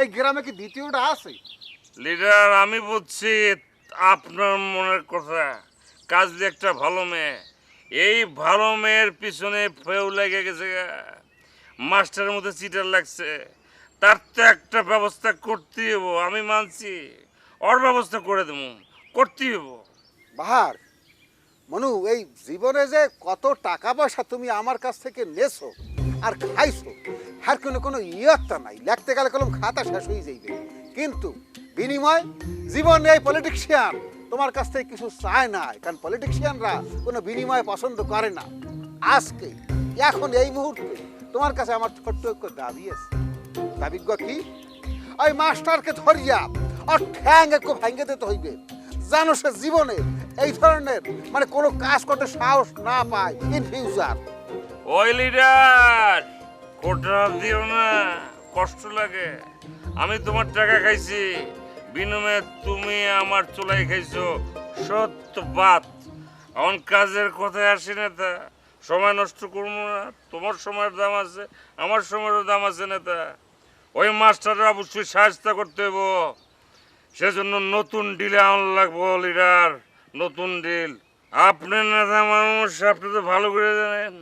এই গ্রামে কি দ্বিতীয়টা আছে? লিডার আমি বুঝছি আপনার মনের কথা। কাজলি একটা ভালো মেয়ে। এই ভালো মেয়ের পিছনে ফেউ লেগে গেছে মাস্টারের মধ্যে চিটার লাগছে। তার তো একটা ব্যবস্থা করতেই হব আমি মানছি। ওর ব্যবস্থা করে দেবো করতেই হব। বাহার মনু এই জীবনে যে কত টাকা পয়সা তুমি আমার কাছ থেকে নেছো আর খাইছো আর কোনো কোনো ইয়ত্তা নাই। লিখতে গেলে কলম খাতা শেষ হয়ে যাইবে। কিন্তু বিনিময় জীবন এই পলিটিক্সিয়ান তোমার কাছ থেকে কিছু চায় না কারণ পলিটিক্সিয়ানরা কোনো বিনিময় পছন্দ করে না। আজকে, এখন এই মুহূর্তে তোমার কাছে আমার ছোট্ট একটু দাবি আছে। দাবিজ্ঞ কি? ওই মাস্টারকে ধরিয়া আর ঠ্যাং একটু ভেঙে দিতে হইবে। জানো সে জীবনে এই ধরনের মানে কোনো কাজ করতে সাহস না পায় ইন ফিউচার ওই লিডার কোটা দিও না, কষ্ট লাগে। আমি তোমার টাকা খাইছি। বিনিময়ে তুমি আমার চুলাই খাইছো। সত্য বাত। এখন কাজের কথায় আসি নেতা সময় নষ্ট করব না। তোমার সময়ের দাম আছে, আমার সময়েরও দাম আছে নেতা ওই মাস্টারের অবশ্যই সাহায্য করতে হইব। সেজন্য নতুন ডিলে আন লাগবো লিডার নতুন ডিল আপনি নেতা মানুষ, আপনি তো ভালো করে জানেন।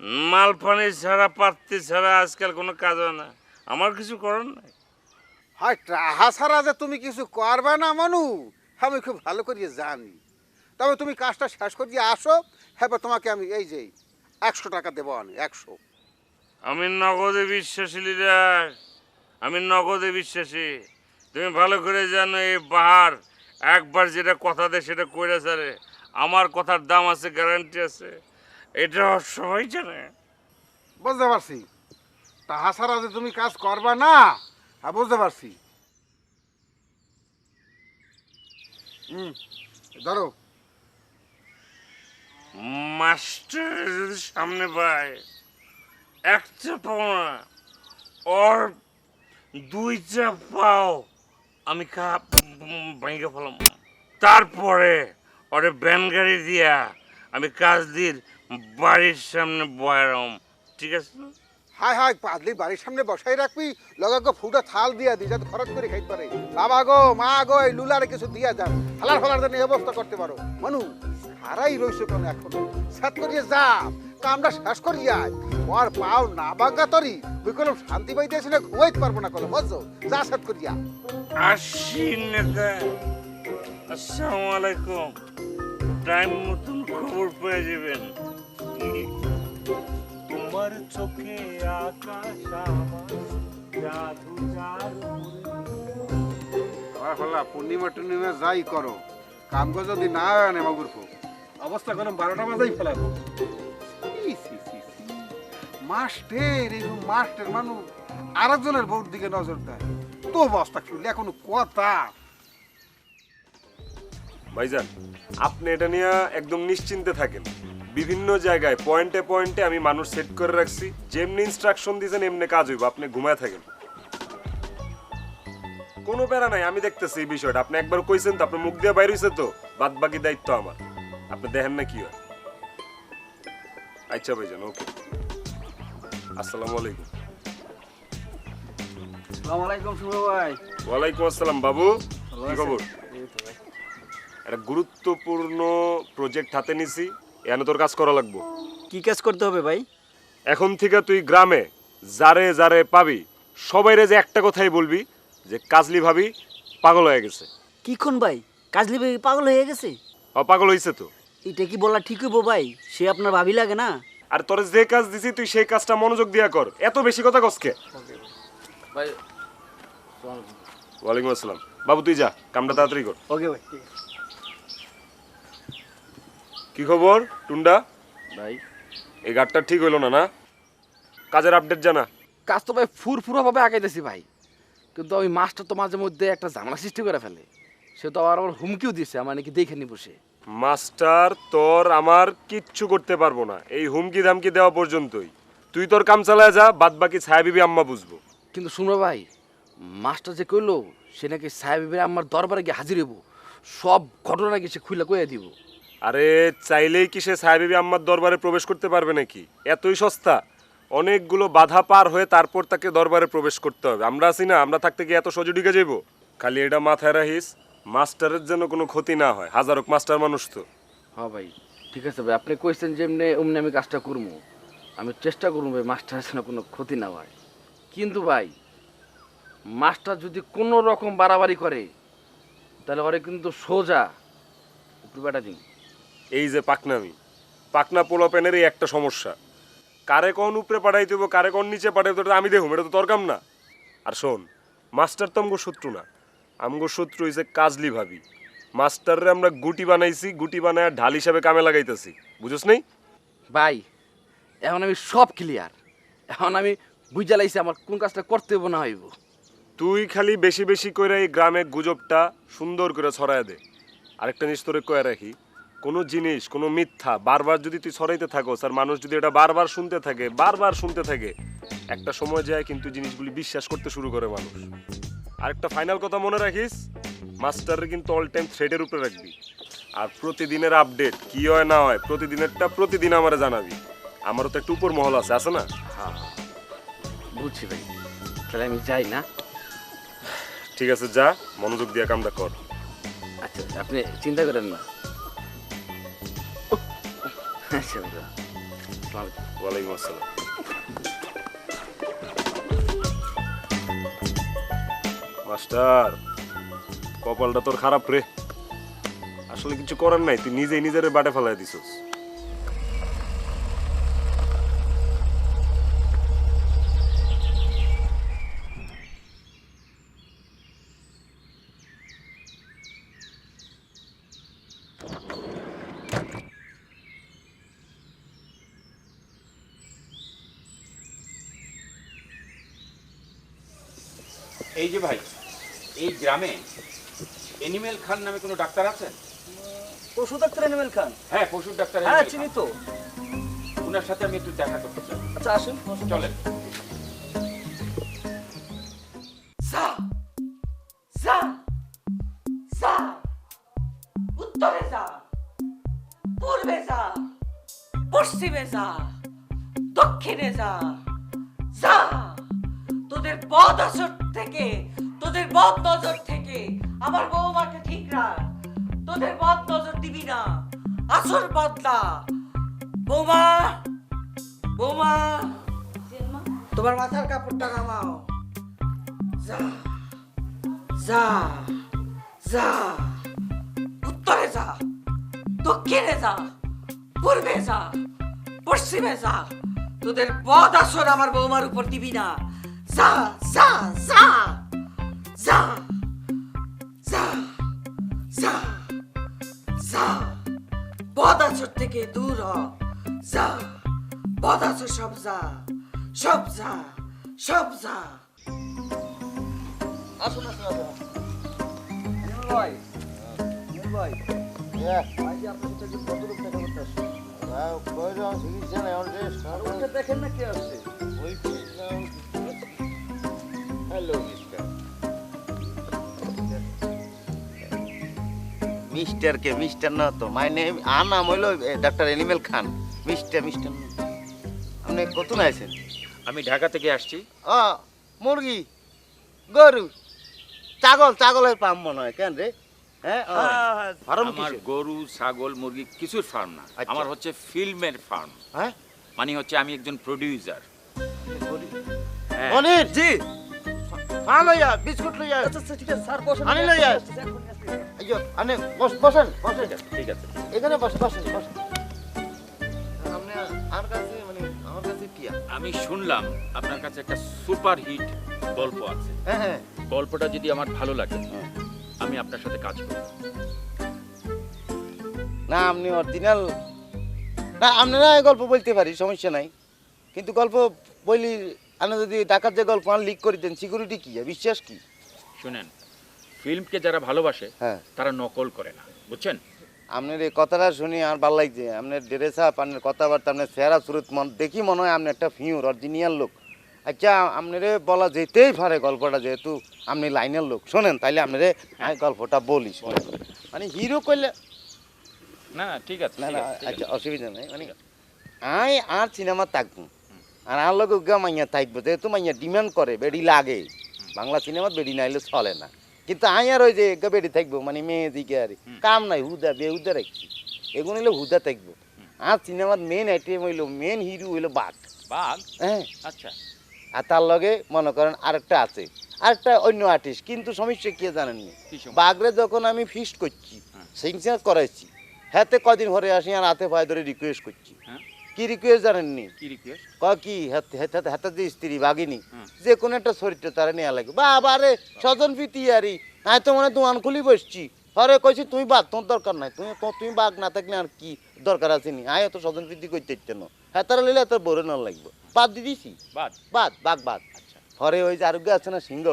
মাল পানি ছাড়া পাত্তি ছাড়া আজকাল কোনো কাজ হয় না। আমার কিছু করার নাই। হয় টাহা ছাড়া যে তুমি কিছু করবে না মানু? আমি খুব ভালো করিয়ে জানি। তবে তুমি কাজটা শেষ করিয়ে আসো হ্যাঁ তোমাকে আমি এই যে একশো টাকা দেবো আমি একশো। আমি নগদে বিশ্বাসী লিডার। আমি নগদে বিশ্বাসী। তুমি ভালো করে জানো এই বাহার একবার যেটা কথা দেয় সেটা কইরা সারে আমার কথার দাম আছে গ্যারান্টি আছে। এটা সবাই জানে। বুঝতে পারছি। তাহা ছাড়া যে তুমি কাজ করবা না হ্যাঁ বুঝতে পারছি। হুম ধরো। মাস্টার যদি সামনে পায় একটা পাও না ওর দুইটা পাও আমি খা ভেঙে ফেলাম তারপরে ওরে ব্যান গাড়ি দিয়া আমি কাজ দির বাড়ির সামনে বয়ারাম ঠিক আছে? না? হাই হাই পাদলি বাড়ির সামনে বসাই রাখবি লগা গো ফুটা থাল দিয়া দি যাতে খরচ করে খাইতে পারে। বাবা গো মা গো এই লুলারে কিছু দিয়া যান। হালার ফালার জন্য এই অবস্থা করতে পারো। মানু হারাই রইছে কেন এখন। সাত করিয়ে যা কামটা শেষ করিয়ে আয়। ওর পাও না বাগা তরি ওই কলম শান্তি পাইতে আসলে ঘুমাইতে পারব না কলম বুঝছ? যা সাত করিয়া আসি নেতা। আসসালামু আলাইকুম। টাইম মতন খবর পেয়ে যাবেন। তোমার চোখে আকাশ আমার জাদু জাদু পূর্ণিমা টুর্ণিমা যাই করো। কাম গো যদি না হয় না বাবুর অবস্থা কোনো বারোটা বাজাই ফেলাবো। মাস্টার এই মাস্টার মানুষ আরেকজনের বউর দিকে নজর দেয়। তো বস্তা শুনলে এখনও কথা। ভাইজান আপনি এটা নিয়ে একদম নিশ্চিন্তে থাকেন। বিভিন্ন জায়গায় পয়েন্টে পয়েন্টে আমি মানুষ সেট করে রাখছি। যেমনি ইনস্ট্রাকশন দিয়েছেন এমনি কাজ হইব। আপনি ঘুমায় থাকেন। কোনো প্যারা নাই আমি দেখতেছি এই বিষয়টা। আপনি একবার কইছেন তো আপনার মুখ দিয়ে বাইর হইছে তো। বাদ বাকি দায়িত্ব আমার। আপনি দেখেন না কি হয়। আচ্ছা ভাইজান ওকে আসসালামু আলাইকুম। আসসালামু আলাইকুম শুভ ভাই। ওয়ালাইকুম আসসালাম বাবু। কি খবর। একটা গুরুত্বপূর্ণ প্রজেক্ট হাতে নিছি। এনে তোর কাজ করা লাগবো। কি কাজ করতে হবে ভাই? এখন থেকে তুই গ্রামে যারে যারে পাবি সবাই যে একটা কথাই বলবি যে কাজলি ভাবি পাগল হয়ে গেছে। কিখন ভাই? কাজলি ভাই পাগল হয়ে গেছে? ও পাগল হয়েছে তো। এটা কি বলা ঠিক হইব ভাই? সে আপনার ভাবি লাগে না? আর তোর যে কাজ দিছি তুই সেই কাজটা মনোযোগ দিয়া কর। এত বেশি কথা কসকে ভাই ওয়ালাইকুম আসসালাম। বাবু তুই যা কামটা তাড়াতাড়ি কর। ওকে ভাই ঠিক আছে। কি খবর টুন্ডা? ভাই। এই গাড়টা ঠিক হইল না না? কাজের আপডেট জানা? কাজ তো ভাই ফুরফুরা ভাবে আগাইতেছি ভাই। কিন্তু ওই মাস্টার তো মাঝে মধ্যে একটা ঝামেলা সৃষ্টি করে ফেলে। সে তো আবার আমার হুমকিও দিছে আমার নাকি দেখে নি বসে মাস্টার তোর আমার কিচ্ছু করতে পারব না। এই হুমকি ধামকি দেওয়া পর্যন্তই। তুই তোর কাম চালায় যা বাদ বাকি ছায়া বিবি আম্মা বুঝব। কিন্তু শুনো ভাই মাস্টার যে কইলো সে নাকি সাহেবের আমার দরবারে গিয়ে হাজির হইব। সব ঘটনা নাকি সে খুলে কয়ে দিব। আরে, চাইলেই কি সে ছায়া বিবি আম্মার দরবারে প্রবেশ করতে পারবে নাকি? এতই সস্তা। অনেকগুলো বাধা পার হয়ে তারপর তাকে দরবারে প্রবেশ করতে হবে। আমরা আছি না, আমরা থাকতে গিয়ে এত সহজে ঢুকে যাইব খালি এটা মাথায় রাখিস, মাস্টারের যেন কোনো ক্ষতি না হয়। হাজারক মাস্টার মানুষ তো। হ্যাঁ ভাই, ঠিক আছে ভাই। আপনি কইছেন যে এমনি আমি কাজটা করব। আমি চেষ্টা করব ভাই মাস্টার যেন কোনো ক্ষতি না হয়। কিন্তু ভাই, মাস্টার যদি কোনো রকম বাড়াবাড়ি করে, তাহলে ওরে কিন্তু সোজা। উপরে বেটা দিন এই যে পাকনামি। পাকনা পোলাপেনের প্যানেরই একটা সমস্যা। কারে কোন উপরে পাঠাইতে হইব কারে কোন নিচে পাঠাইতে হবে, এটা আমি দেখুম এটা তো দরকার না। আর শোন মাস্টার তো আমগো শত্রু না। আমগো শত্রু হইছে কাজলি ভাবি। মাস্টাররে আমরা গুটি বানাইছি গুটি বানায় ঢাল হিসাবে কামে লাগাইতেছি। বুঝছ নাই? ভাই এখন আমি সব ক্লিয়ার এখন আমি বুঝা লাইছি আমার কোন কাজটা করতে হইব না হইব। তুই খালি বেশি বেশি করে এই গ্রামে গুজবটা সুন্দর করে ছড়ায় দে। আরেকটা জিনিস তোরে কয়ে রাখি কোনো জিনিস কোনো মিথ্যা বারবার যদি তুই ছড়াইতে থাকোস আর মানুষ যদি এটা বারবার শুনতে থাকে বারবার শুনতে থাকে একটা সময় যায় কিন্তু জিনিসগুলি বিশ্বাস করতে শুরু করে মানুষ। আরেকটা ফাইনাল কথা মনে রাখিস মাস্টারের কিন্তু অল টাইম থ্রেডের উপরে রাখবি। আর প্রতিদিনের আপডেট কি হয় না হয় প্রতিদিনেরটা প্রতিদিন আমারে জানাবি। আমারও তো একটু উপর মহল আছে আছে না? হ্যাঁ বুঝছি ভাই। তাহলে আমি যাই না? ঠিক আছে যা মনোযোগ দিয়ে কামটা কর। আচ্ছা আপনি চিন্তা করেন না। মাস্টার, কপালটা তোর খারাপ রে। আসলে কিছু করার নাই, তুই নিজেই নিজের বাটে ফেলাই দিছস। এই যে ভাই এই গ্রামে এনিমেল খান নামে কোনো ডাক্তার আছেন? পশু ডাক্তার এনিমেল খান? হ্যাঁ পশুর ডাক্তার হ্যাঁ চিনি তো। ওনার সাথে আমি একটু দেখা করতে চাই। আচ্ছা আসুন। চলেন। যা যা যা উত্তরে যা পূর্বে যা পশ্চিমে যা দক্ষিণে যা যা তোদের বদ আসর থেকে তোদের বদ নজর থেকে। আমার বৌমাকে ঠিক রাখ। তোদের বদ নজর দিবি না। আসর বদলা। বৌমা বৌমা। তোমার মাথার কাপড়টা নামাও। যা যা যা। উত্তরে যা দক্ষিণে যা পূর্বে যা পশ্চিমে যা। তোদের পদ আসর আমার বৌমার উপর দিবি না। যা যা যা যা যা যা যা পদ আসর থেকে দূর হ যা পদ সব যা সব যা সব যা আসুন আসুন আসুন ভাই ভাই ভাই যে আপনার সাথে একজন দেখা করতে আসছে আর ওকে দেখেন না কে আসছে মিস্টার মিস্টার কে মিস্টার না তো মাই নেম আর নাম হইল doctor animal Khan mister mister. আপনি কত আছেন আমি ঢাকা থেকে আসছি। ও মুরগি গরু ছাগল ছাগলের পাম মনে হয় কেন রে? হ্যাঁ ফার্ম আমার কিসের? গরু ছাগল মুরগি কিছুর ফার্ম না। আচ্ছা। আমার হচ্ছে ফিল্মের ফার্ম হ্যাঁ? মানে হচ্ছে আমি একজন প্রডিউসার হ্যাঁ। জি। লইয়া বিস্কুট লইয়া আচ্ছা ঠিক আছে স্যার বসেন। আনি লইয়া আইয়ো আনে বস বসেন বসেন। ঠিক আছে এখানে বস বসেন বসেন। আপনি আর কাছে মানে আমার কাছে কি আমি শুনলাম আপনার কাছে একটা সুপার হিট গল্প আছে। হ্যাঁ হ্যাঁ। গল্পটা যদি আমার ভালো লাগে আমি আপনার সাথে কাজ করব। না আপনি অরিজিনাল। না আপনারা গল্প বলতে পারি সমস্যা নাই। কিন্তু গল্প বলি আপনি যদি ডাকাত যে গল্প আর লিক করে দেন সিকিউরিটি কি বিশ্বাস কি? শুনেন ফিল্মকে যারা ভালোবাসে হ্যাঁ। তারা নকল করে না বুঝছেন? আপনার এই কথাটা শুনি আর ভালো লাগছে। আপনার ড্রেস আপ আপনার কথাবার্তা আপনার চেহারা সুরত মন দেখি মনে হয় আপনি একটা ফিউর অরিজিনাল লোক। আচ্ছা আপনারে বলা যেতেই পারে গল্পটা যেহেতু আপনি লাইনের লোক। শোনেন তাইলে আপনারে আমি গল্পটা বলি শোনেন। মানে হিরো করলে না ঠিক আছে না না। আচ্ছা অসুবিধা নেই। মানে আমি আর সিনেমা থাকব। আর আর লোক উগা মাইয়া থাকব যেহেতু মাইয়া ডিমান্ড করে বেডি লাগে। বাংলা সিনেমাত বেডি নাইলে চলে না। কিন্তু আই আর ওই যে এগা বেডি থাকব মানে মেয়ে দিকে আর কাম নাই হুদা বেহুদা রাখছি। এগুলো হইল হুদা থাকব। আর সিনেমার মেন আইটেম হইল মেন হিরো হইল বাঘ। বাঘ? হ্যাঁ। আচ্ছা। আর তার লগে মনে করেন আরেকটা আছে। আরেকটা অন্য আর্টিস্ট কিন্তু সমস্যা কে জানেননি কি সমস্যা? বাগরে যখন আমি ফিস্ট করছি হ্যাঁ। সিনসিয়াস করাইছি হাতে কদিন ঘরে আসি আর হাতে পায়ে ধরে রিকোয়েস্ট করছি। হ্যাঁ। কি রিকোয়েস্ট জানেননি? কি রিকোয়েস্ট ক কি হাতে যে স্ত্রী বাগিনী যে কোনো একটা শরীরটা তারা নেওয়া লাগবে বাবা রে স্বজন প্রীতি আরি আমি তো মনে হয় দোকান খুলি বসছি। আরে কইছি তুই বাঘ তোর দরকার নাই। তুমি তুমি বাঘ না থাকলে আর কি দরকার আছে নি? আয় তো স্বজন প্রীতি করতে ইচ্ছে না। হ্যাঁ তারা লিলে তোর বড় না লাগবে। বাদ দিয়ে দিছি। বাদ? বাদ বাঘ বাদ আচ্ছা। পরে ওই যে আরোগ্য আছে না সিংহ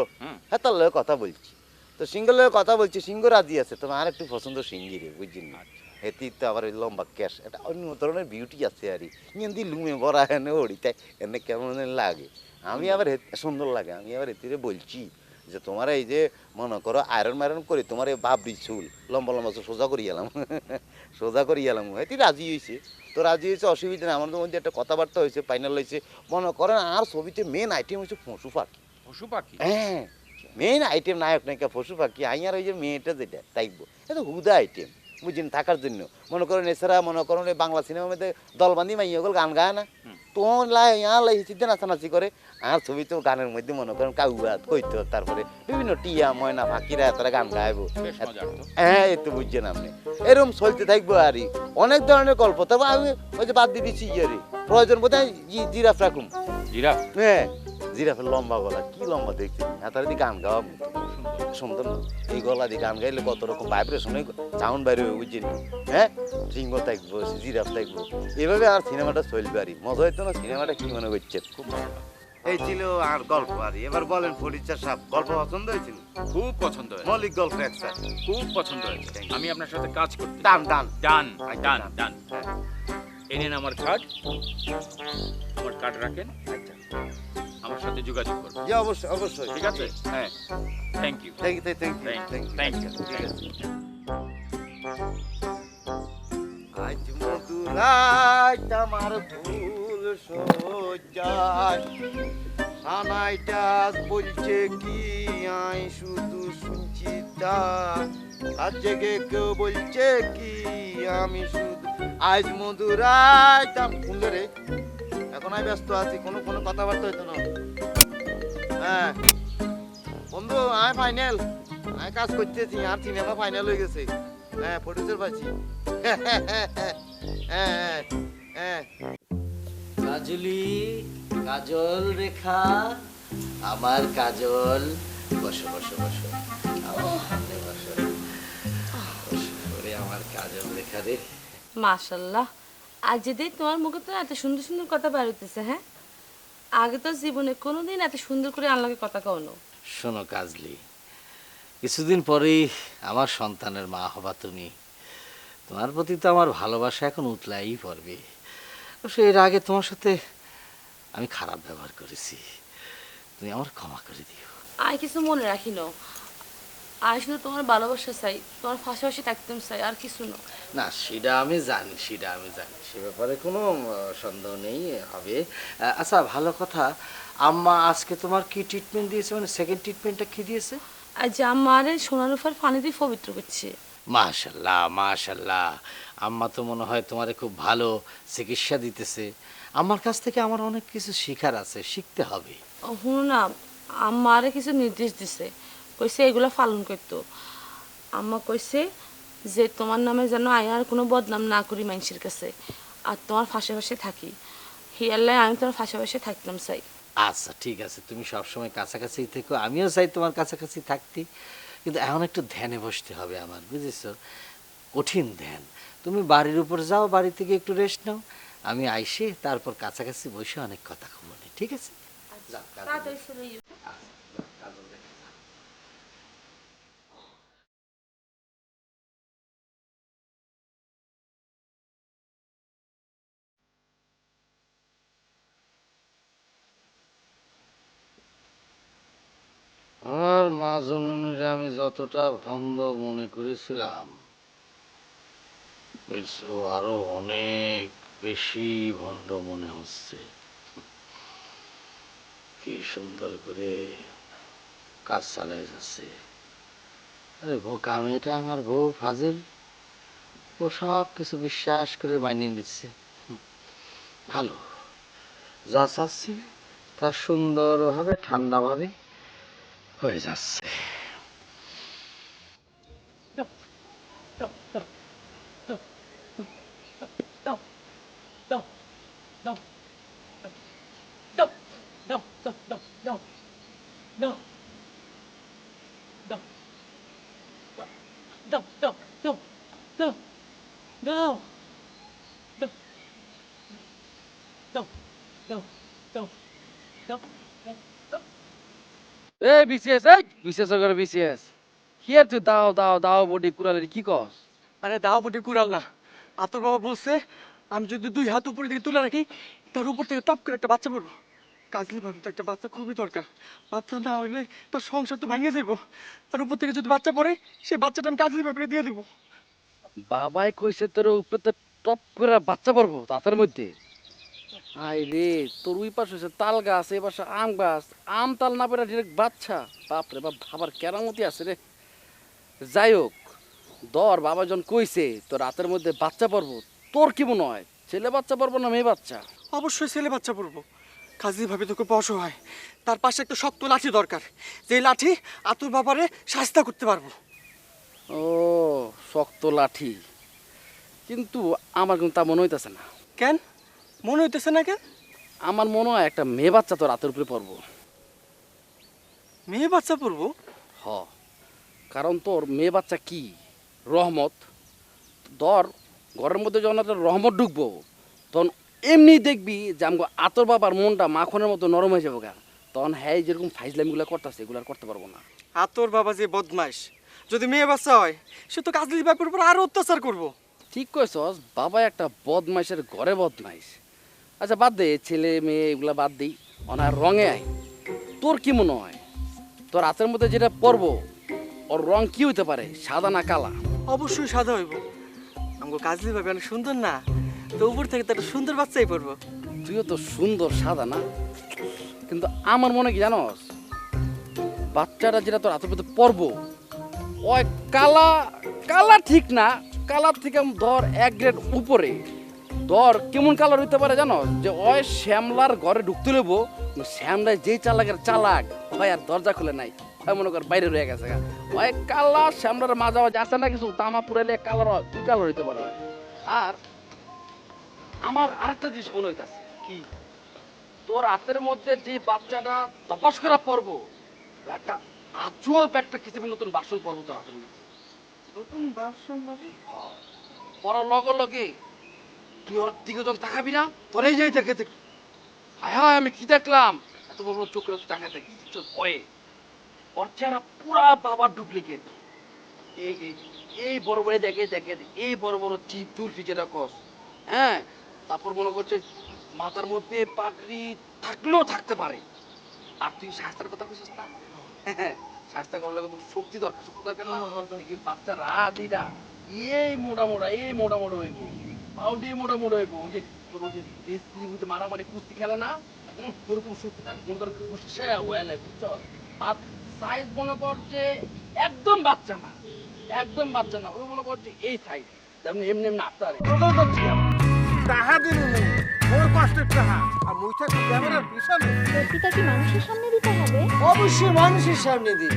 হ্যাঁ তার লগে কথা বলছি। তো সিংহ লগে কথা বলছি সিংহ রাজি আছে। তোমার আর একটু পছন্দ সিংহি রে বুঝছেন না? এটি তো আবার ওই লম্বা ক্যাশ এটা অন্য ধরনের বিউটি আছে আর ইন্দি লুমে ভরা এনে ওড়িতে এনে কেমন লাগে। আমি আবার সুন্দর লাগে। আমি আবার এতিরে বলছি যে তোমার এই যে মনে করো আয়রন মায়রন করে তোমার এই ভাবরি চুল লম্বা লম্বা চুল সোজা করি এলাম। সোজা করি এলাম। এটি রাজি হয়েছে তো রাজি হয়েছে অসুবিধা নেই। আমাদের মধ্যে একটা কথাবার্তা হয়েছে ফাইনাল হয়েছে মনে করেন আর ছবিতে মেন আইটেম হচ্ছে পশু পাখি। পশু পাখি? হ্যাঁ। মেন আইটেম নায়ক নায়িকা পশু পাখি। আইয়ার ওই যে মেয়েটা যেটা তাইবো। এটা হুদা আইটেম বুঝছেন থাকার জন্য। মনে করেন এছাড়া মনে করেন বাংলা সিনেমার মধ্যে দলবান্ধি মাইয়া ওগুলো গান গায় না। তো লাই ইয়া লাই নাচানাচি করে। আর ছবি তো গানের মধ্যে মনে করেন কাউয়া কইতো তারপরে বিভিন্ন টিয়া ময়না ফাঁকিরা তারা গান গাইবো। হ্যাঁ এই তো বুঝছেন আপনি। এরকম চলতে থাকব আর অনেক ধরনের গল্প। তারপর আমি ওই যে বাদ দিয়ে দিচ্ছি ইয়ে প্রয়োজন বোধ হয় জিরাফ রাখুন জিরাফ? হ্যাঁ। জিরাফের লম্বা গলা কি লম্বা দেখছি? হাতার দিয়ে গান গাওয়া। সুন্দর না? এই গলা দিয়ে গান গাইলে কত রকম ভাইব্রেশন সাউন্ড বাইরে বুঝছেন? হ্যাঁ? সিংহ থাকব জিরাফ থাকব। এভাবে আর সিনেমাটা চলবে আর মজা হইতো না সিনেমাটা কি মনে করছে? খুব ভালো এই ছিল আর গল্প আর এবার বলেন ফরিচার সাহেব গল্প পছন্দ হয়েছিল খুব পছন্দ হয়েছে। মৌলিক গল্প একটা খুব পছন্দ হয়েছে। আমি আপনার সাথে কাজ করতে ডান ডান। ডান আচ্ছা, ডান ডান। হ্যাঁ, আমার কার্ড আমার কার্ড রাখেন। আচ্ছা। আমার সাথে যোগাযোগ করবেন জি অবশ্যই অবশ্যই। ঠিক আছে? হ্যাঁ। Thank you thank you thank you thank you, thank you ঠিক আছে আজ মধুরাত আমার ফুল সজ্জায়। সানাইটা বলছে কি আই শুধু শুনছি তা আর জেগে কেউ বলছে কি আমি শুধু আজ মধুরাত কোন রে? এখন আমি ব্যস্ত আছি, কোনো কোনো কথাবার্তা হইতো না। হ্যাঁ। বন্ধু আমি ফাইনাল আমি কাজ করতেছি, আর সিনেমা ফাইনাল হয়ে গেছে। হ্যাঁ প্রডিউসার পাচ্ছি হ্যাঁ হ্যাঁ কাজলি, কাজল রেখা, আমার কাজল। বসো বসো বসো। আমার বসো। মাশাল্লাহ। আজ যদি তোমার মুখে তো এত সুন্দর সুন্দর কথা বেরোতেছে হ্যাঁ? আগে তো জীবনে কোনোদিন এত সুন্দর করে আল্লাহকে কথা কওনো শোনো কাজলি কিছুদিন পরেই আমার সন্তানের মা হবা তুমি। তোমার প্রতি তো আমার ভালোবাসা এখন উতলাই পড়বে। অবশ্য এর আগে তোমার সাথে আমি খারাপ ব্যবহার করেছি। তুমি আমার ক্ষমা করে দিও। আর কিছু মনে রাখি না আর শুধু তোমার ভালোবাসা চাই তোমার পাশাপাশি থাকতাম চাই আর কিছু না। না সেটা আমি জানি সেটা আমি জানি। সে ব্যাপারে কোনো সন্দেহ নেই হবে। আচ্ছা ভালো কথা। আম্মা আজকে তোমার কি ট্রিটমেন্ট দিয়েছে? মানে সেকেন্ড ট্রিটমেন্টটা কি দিয়েছে? যে আমার সোনার উপর পানি দিয়ে পবিত্র করছে। মাশাল্লাহ মাশাল্লাহ। আম্মা তো মনে হয় তোমারে খুব ভালো চিকিৎসা দিতেছে। আমার কাছ থেকে আমার অনেক কিছু শেখার আছে শিখতে হবে। শুনো না আমারে কিছু নির্দেশ দিছে। কইছে এগুলো পালন করতো। আম্মা কইছে যে তোমার নামে যেন আয়ার কোনো বদনাম না করি মানুষের কাছে আর তোমার ফাঁসে ফাঁসে থাকি হিয়াল্লাই আমি তোমার ফাঁসে ফাঁসে থাকতাম চাই। আচ্ছা ঠিক আছে তুমি সবসময় কাছাকাছি থেকো আমিও চাই তোমার কাছাকাছি থাকতে কিন্তু এখন একটু ধ্যানে বসতে হবে আমার বুঝেছ? কঠিন ধ্যান। তুমি বাড়ির উপর যাও বাড়ি থেকে একটু রেস্ট নাও আমি আইসে তারপর কাছাকাছি বসে অনেক কথা বলি ঠিক আছে? যাও, কাজে তাড়াতাড়ি চলে যাও। কাজে যাও। আমার মা জননীরে আমি যতটা ভন্ড মনে করেছিলাম আরও অনেক বেশি ভণ্ড মনে হচ্ছে। কি সুন্দর করে কাজ চালিয়ে যাচ্ছে। আরে বোকা মেয়েটা আমার বউ ফাজিল ও সব কিছু বিশ্বাস করে মানিয়ে হুম, ভালো। যা চাচ্ছি তা সুন্দরভাবে ঠান্ডাভাবে হয়ে যাচ্ছে এ বিসিএস এই বিসিএস করে বিসিএস। হিয়ার তুই দাও দাও দাও বডি কুড়ালের কি কস? আরে দাও বটে কুড়াল না। আতর বাবা বলছে আমি যদি দুই হাত উপরে দিকে তুলে রাখি তার উপর থেকে টপ করে একটা বাচ্চা পড়ব। কাজলি ভাবি তো একটা বাচ্চা খুবই দরকার। বাচ্চা না হইলে তার সংসার তো ভেঙে যাব তার উপর থেকে যদি বাচ্চা পড়ে সেই বাচ্চাটা আমি কাজলি ভাবিরে দিয়ে দিব। বাবাই কইছে তোর উপরে তো টপ করে বাচ্চা পড়ব তাদের মধ্যে। আই রে তোর ওই পাশে হচ্ছে তাল গাছ এই পাশে আম গাছ। আম তাল না পেরে ডিরেক্ট বাচ্চা। বাপ রে বাপ ভাবার কেরামতি আছে রে। যাই হোক দর বাবা যখন কইছে তোর রাতের মধ্যে বাচ্চা পড়ব তোর কি মনে হয়? ছেলে বাচ্চা পড়ব না মেয়ে বাচ্চা? অবশ্যই ছেলে বাচ্চা পড়ব। কাজলি ভাবি তো খুব অসহায়। তার পাশে একটা শক্ত লাঠি দরকার। যে লাঠি আতুর বাবারে সাহস্তা করতে পারব। ও শক্ত লাঠি। কিন্তু আমার কিন্তু তা মনে হইতেছে না। কেন? মনে হইতেছে না কেন? আমার মনে হয় একটা মেয়ে বাচ্চা তোর রাতের উপরে পড়ব। মেয়ে বাচ্চা পড়ব? হ। কারণ তোর মেয়ে বাচ্চা কি? রহমত। ধর ঘরের মধ্যে যখন একটা রহমত ঢুকবো তখন এমনি দেখবি যে আমাকে আতর বাবার মনটা মাখনের মতো নরম হয়ে যাব গা। তখন হ্যাঁ যেরকম ফাইজলামিগুলো করতেছে এগুলো আর করতে পারব না। আতর বাবা যে বদমাইশ। যদি মেয়ে বাচ্চা হয় সে তো কাজলি বাপের উপর আরও অত্যাচার করব। ঠিক কইছস বাবা একটা বদমাইশের ঘরে বদমাইশ। আচ্ছা বাদ দে ছেলে মেয়ে এগুলা বাদ দিই। অনার রঙে আয় তোর কি মনে হয়? তোর হাতের মধ্যে যেটা পরবো ওর রং কি হইতে পারে সাদা না কালা? অবশ্যই সাদা হইব। আমগো কাজলি ভাবে অনেক সুন্দর না তো উপর থেকে তো একটা সুন্দর বাচ্চাই পড়ব তুইও তো সুন্দর সাদা না? কিন্তু আমার মনে কি জানোস? বাচ্চাটা যেটা তোর হাতের মধ্যে পরবো ওই কালা কালা ঠিক না কালার থেকে ধর এক গ্রেড উপরে। ধর কেমন কালার হইতে পারে জানো? যে ওই শ্যামলার ঘরে ঢুকতে লেবো শ্যামলায় যেই চালাকের চালাক ওই আর দরজা খুলে নাই। ওই মনে কর বাইরে রয়ে গেছে ওই কালা শ্যামলার মাঝামাঝি আছে না কিছু? তামা পুরাইলে কালার দুই কালার হইতে পারে? আর আমার আরেকটা জিনিস মনে হইতাছে। কি? তোর হাতের মধ্যে যে বাচ্চাটা তপস করা পর্ব একটা আজব একটা কিছু নতুন বাসন পর্ব তোর হাতের মধ্যে। নতুন বাসন মানে? পড়ার লগে লগে তুই ওর দিকে যখন তাকাবি না তোরাই যাই দেখে দেখি। হায় হায় আমি কি দেখলাম? এত বড় বড় চোখে তাকা দেখি ভয়ে? ওর চেহারা পুরা বাবার ডুপ্লিকেট এই এই বড় বড় দেখে দেখে এই বড় বড় চিপ চুল ফিচেটা কস হ্যাঁ? তারপর মনে করছে মাথার মধ্যে পাগড়ি থাকলেও থাকতে পারে। আর তুই শাস্ত্রের কথা বলছিস না? হ্যাঁ শাস্ত্র করলে কিন্তু শক্তি দরকার শক্তি দরকার না? দেখি বাচ্চা রাত দিরা এই মোটা মোটা এই মোটা মোটা হইব পাউডি মোটা মোটা হইব। ওই যে তোর ওই যে দেশ টিভিতে মারামারি কুস্তি খেলে না? ওরকম শক্তি থাকে মনে কর সে হয়ে নাই আর সাইজ মনে করছে একদম বাচ্চা না। একদম বাচ্চা না। ওই মনে করছে এই সাইজ তেমনি এমনি এমনি দিন কষ্টের টাহা আর মুই থাকি ক্যামেরার পিছনে। প্রতিটা কি মানুষের সামনে দিতে হবে? অবশ্যই মানুষের সামনে দিই